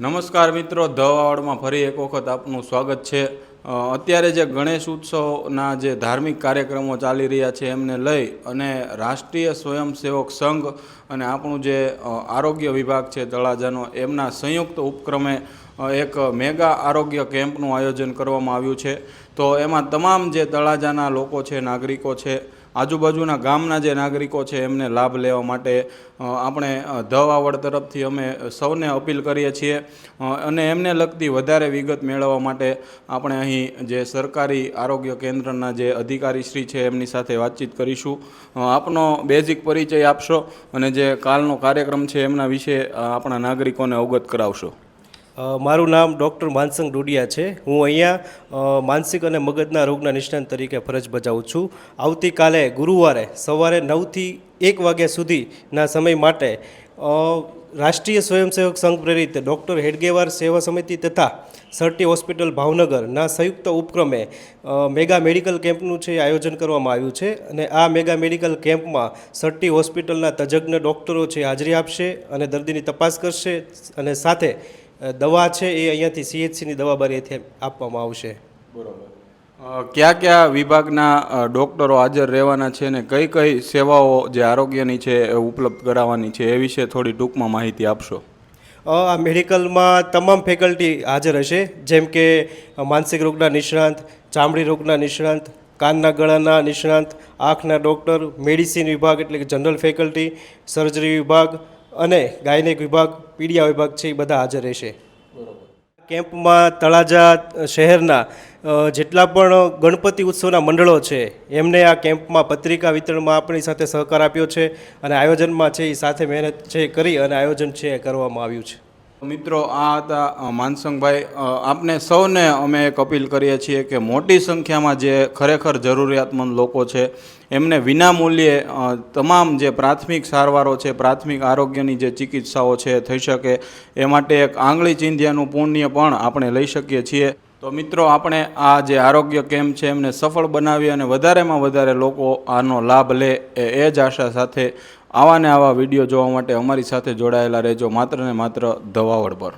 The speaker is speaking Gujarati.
નમસ્કાર મિત્રો ધવાવડમાં ફરી એક વખત આપનું સ્વાગત છે. અત્યારે જે ગણેશ ઉત્સવના જે ધાર્મિક કાર્યક્રમો ચાલી રહ્યા છે એમને લઈ અને રાષ્ટ્રીય સ્વયંસેવક સંઘ અને આપણું જે આરોગ્ય વિભાગ છે તળાજાનો, એમના સંયુક્ત ઉપક્રમે એક મેગા આરોગ્ય કેમ્પનું આયોજન કરવામાં આવ્યું છે. તો એમાં તમામ જે તળાજાના લોકો છે, નાગરિકો છે આજુબાજુના ગામના જે નાગરિકો છે, એમને લાભ લેવા માટે આપણે ધ વાવડ તરફથી અમે સૌને અપીલ કરીએ છીએ. અને એમને લગતી વધારે વિગત મેળવવા માટે આપણે અહીં જે સરકારી આરોગ્ય કેન્દ્રના જે અધિકારીશ્રી છે, એમની સાથે વાતચીત કરીશું. આપનો બેઝિક પરિચય આપશો અને જે કાલનો કાર્યક્રમ છે, એમના વિશે આપણા નાગરિકોને અવગત કરાવશો. મારું નામ ડૉક્ટર માનસંગ ડોડિયા છે. હું અહીંયા માનસિક અને મગજના રોગના નિષ્ણાંત તરીકે ફરજ બજાવું છું. આવતીકાલે ગુરુવારે સવારે નવથી એક વાગ્યા સુધીના સમય માટે રાષ્ટ્રીય સ્વયંસેવક સંઘ પ્રેરિત ડૉક્ટર હેડગેવાર સેવા સમિતિ તથા સરટી હોસ્પિટલ ભાવનગરના સંયુક્ત ઉપક્રમે મેગા મેડિકલ કેમ્પનું છે આયોજન કરવામાં આવ્યું છે અને આ મેગા મેડિકલ કેમ્પમાં સરટી હોસ્પિટલના તજજ્ઞ ડૉક્ટરો છે હાજરી આપશે અને દર્દીની તપાસ કરશે અને સાથે દવા છે એ અહીંયાથી સીએચસીની દવા બારીથી આપવામાં આવશે. બરાબર. કયા કયા વિભાગના ડૉક્ટરો હાજર રહેવાના છે ને કઈ કઈ સેવાઓ જે આરોગ્યની છે એ ઉપલબ્ધ કરાવવાની છે એ વિશે થોડી ટૂંકમાં માહિતી આપશો? આ મેડિકલમાં તમામ ફેકલ્ટી હાજર હશે જેમ કે માનસિક રોગના નિષ્ણાંત ચામડી રોગના નિષ્ણાંત કાનના ગળાના નિષ્ણાંત આંખના ડૉક્ટર મેડિસિન વિભાગ એટલે કે જનરલ ફેકલ્ટી સર્જરી વિભાગ અને ગાયનેક વિભાગ પીડિયા વિભાગ છે એ બધા હાજર રહેશે. કેમ્પમાં તળાજા શહેરના જેટલા પણ ગણપતિ ઉત્સવના મંડળો છે એમને આ કેમ્પમાં પત્રિકા વિતરણમાં આપણી સાથે સહકાર આપ્યો છે અને આયોજનમાં છે એ સાથે મહેનત છે કરી અને આયોજન છે એ કરવામાં આવ્યું છે. મિત્રો, આ હતા માનસંગભાઈ. આપને સૌને અમે એક અપીલ કરીએ છીએ કે મોટી સંખ્યામાં જે ખરેખર જરૂરિયાતમંદ લોકો છે, એમને વિનામૂલ્યે તમામ જે પ્રાથમિક સારવારો છે, પ્રાથમિક આરોગ્યની જે ચિકિત્સાઓ છે, થઈ શકે, એ માટે એક આંગળી ચીંધ્યાનું પુણ્ય પણ આપણે લઈ શકીએ છીએ. તો મિત્રો, આપણે આ જે આરોગ્ય કેમ્પ છે એમને સફળ બનાવી અને વધારેમાં વધારે લોકો આનો લાભ લે એ જ આશા સાથે આવા ને આવા વીડિયો જોવા માટે અમારી સાથે જોડાયેલા રહેજો. માત્ર ને માત્ર ધવાવડ પર.